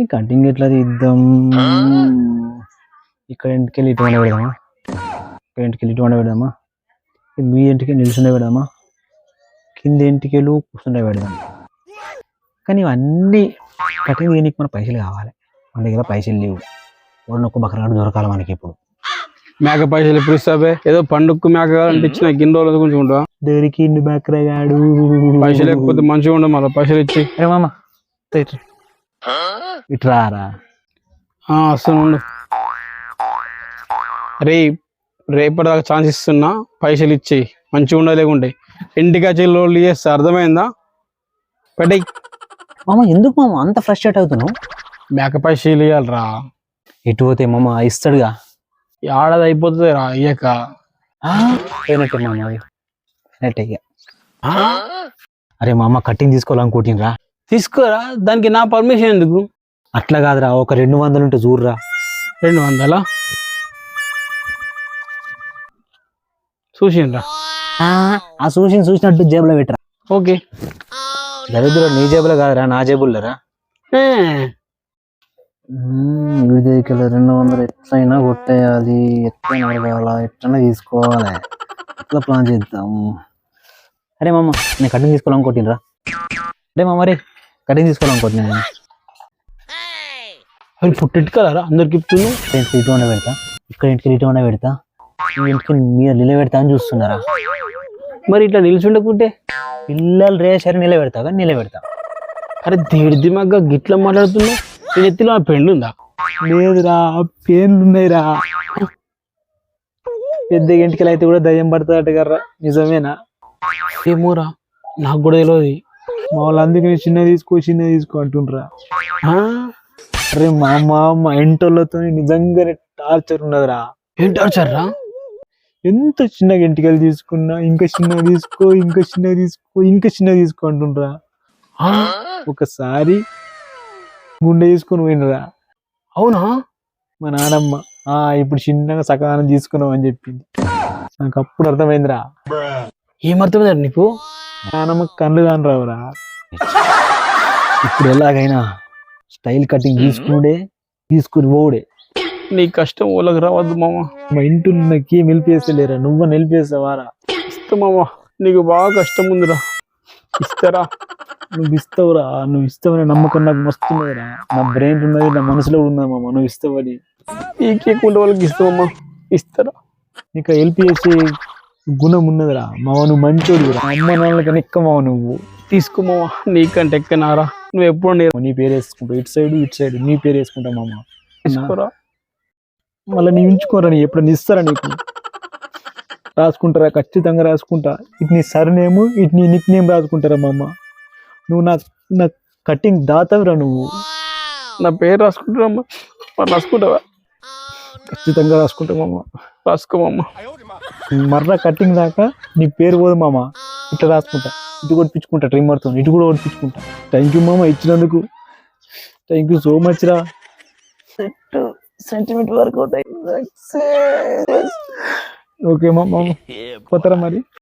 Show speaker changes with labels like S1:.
S1: ఈ కటింగ్ ఎట్లా తీద్దాం? ఇక్కడ ఇంటికి ఇటు వండ పెడదామా? ఇక్కడ ఇంటికి ఇటు వండ పెడదామా? మీ ఇంటికి నిల్చుండే పెడదామా? కింద ఇంటికి కూర్చుండే పెడదాం. కానీ ఇవన్నీ కటింగ్ చేయడానికి మన పైసలు కావాలి. మన దగ్గర పైసలు లేవు. వాడిని ఒక బకరాడు దొరకాలి మనకి ఇప్పుడు.
S2: మేక పైసలు ఎప్పుడు ఇస్తావే? ఏదో పండుగకు మేక కావాలంటే ఇచ్చిన గిన్నె రోజులు కొంచెం ఉంటావా
S1: దొరికి బకరగాడు.
S2: పైసలు లేకపోతే మంచిగా ఉండవు మళ్ళీ పైసలు ఇచ్చి.
S1: మామ ఇట్రారా
S2: ఆ, వస్తాను ఉండు. రే రేపటిదాకా ఛాన్స్ ఇస్తున్నా పైసలు ఇచ్చి మంచిగా ఉండలేకుంటే ఇంటికి వచ్చి చేస్తే అర్థమైందా? పెట్టే.
S1: మామ ఎందుకు మామ? అంత ఫ్రస్ట్రేట్ అవుతున్నావు?
S2: మేక పైసలు ఇవ్వాలరా
S1: ఎటు పోతే మామ? ఇస్తాడుగా.
S2: ఆడది అయిపోతుంది రా అయ్యాక
S1: ఆ, పోయినట్టే మామ అది. అరే మామ కటింగ్ తీసుకోవాలనుకుంటున్నా
S2: తీసుకోరా దానికి నా పర్మిషన్ ఎందుకు?
S1: అట్లా కాదురా ఒక రెండు వందలు ఉంటే చూడరా.
S2: రెండు వందల? చూసిండ్రా?
S1: ఆ చూసి చూసినట్టు జేబులో పెట్టరా.
S2: ఓకే.
S1: దరిద్ర నీ జేబులో కాదురా నా జేబుల్లోరా? విడిదైకలు రెండు వందలు ఎట్లయినా కొట్టేయాలి ఎట్లయినా అడగాల ఎట్లయినా తీసుకోవాలి. ఎట్లా ప్లాన్ చేద్దాం అరే మామ నేను కటింగ్ తీసుకోవాలనుకుంటున్నా అరే మామ రే. కటింగ్ తీసుకోవాలనుకుంటున్నాను నేను.
S2: అవి పుట్టెట్టుకలరా అందరికి ఇస్తున్నావు
S1: ఇటు ఉండ పెడతా. ఇక్కడ ఇంటికి ఇటు ఉండ పెడతా. ఈ ఇంటికి మీరు నిలబెడతా అని చూస్తున్నారా?
S2: మరి ఇట్లా నిల్చుండకుంటే?
S1: పిల్లలు రేసరి నిలబెడతా కానీ నిలబెడతా.
S2: అరే దేడి దిమాగ్గా గిట్ల మాట్లాడుతున్నావు నేను ఎత్తిలో ఆ పెండు ఉందా
S1: లేదురా పేర్లు ఉన్నాయిరా పెద్ద ఇంటికి అయితే కూడా దయ్యం పడుతుందట కర్రా. నిజమేనా?
S2: ఏమోరా నాకు కూడా తెలియదు
S1: మా వాళ్ళు అందుకని చిన్న తీసుకో చిన్న తీసుకో అంటుండ్రా.
S2: ఆ?
S1: అరే మా అమ్మ మా ఇంటోళ్ళతో నిజంగానే టార్చర్ ఉన్నదిరా.
S2: ఏం టార్చర్ రా?
S1: ఎంత చిన్నగా ఇంటికెళ్ళి తీసుకున్నా ఇంకా చిన్నగా తీసుకో ఇంకా చిన్నగా తీసుకో ఇంకా చిన్నగా తీసుకో అంటుండ్రా.
S2: ఆ?
S1: ఒకసారి గుండె తీసుకొని పోయినరా
S2: అవునా?
S1: మా నానమ్మ ఆ ఇప్పుడు చిన్నగా సకాలం తీసుకున్నాం అని చెప్పింది. నాకు అప్పుడు అర్థమైందిరా.
S2: ఏమర్థమైంది నీకు?
S1: నానమ్మ కళ్ళు కాని రావురా ఇప్పుడు ఎలాగైనా స్టైల్ కటింగ్ తీసుకుండే తీసుకుని పోడే
S2: నీ కష్టం వాళ్ళకి రావద్దు మామ.
S1: మా ఇంటి నాకి నిలిపేస్తలేరా నువ్వు నిలిపేస్తావారా
S2: ఇస్తా మామ నీకు బాగా కష్టం ఉందిరా ఇస్తారా?
S1: నువ్వు ఇస్తావురా నువ్వు ఇస్తావని నమ్మకం నాకు మస్తున్నదిరా నా బ్రెయిన్ ఉన్నది నా మనసులో ఉన్నది మామ నువ్వు ఇస్తావని.
S2: పీకేకుండా వాళ్ళకి ఇస్తామమ్మా ఇస్తారా?
S1: నీకు హెల్ప్ చేసే గుణం ఉన్నదిరా మావ నువ్వు మంచోడురా అమ్మ నాన్నలకన్నా ఎక్కువ మావ నువ్వు.
S2: తీసుకో మామ నీకంటే ఎక్కనారా? నువ్వు ఎప్పుడు నేను
S1: నీ పేరు వేసుకుంటావు ఇటు సైడ్ ఇటు సైడ్. నీ పేరు వేసుకుంటా మామ.
S2: తీసుకోరా?
S1: మళ్ళీ నీ ఉంచుకోరా నీ ఎప్పుడైనా ఇస్తారా నీకు? రాసుకుంటారా? ఖచ్చితంగా రాసుకుంటా. ఇటు నీ సర్నేమ్ ఇటు నీ నిక్ నేమ్ రాసుకుంటారా మామ? నువ్వు నా నా కటింగ్ దాతవిరా నువ్వు.
S2: నా పేరు రాసుకుంటారమ్మా మరి రాసుకుంటావా?
S1: ఖచ్చితంగా రాసుకుంటా మామ.
S2: రాసుకోమమ్మా
S1: మర్ర కటింగ్ దాకా నీ పేరు పోదు మామ. ఇట్లా రాసుకుంటా. ఇటు కొట్టించుకుంటా ట్రిమ్మర్తో ఇటు కూడా కొట్టించుకుంటా థ్యాంక్ యూ మామ ఇచ్చినందుకు. థ్యాంక్ యూ సో మచ్ రా. సెంటిమెంట్ వర్కౌట్ ఓకే మామ. పోతారా మరి?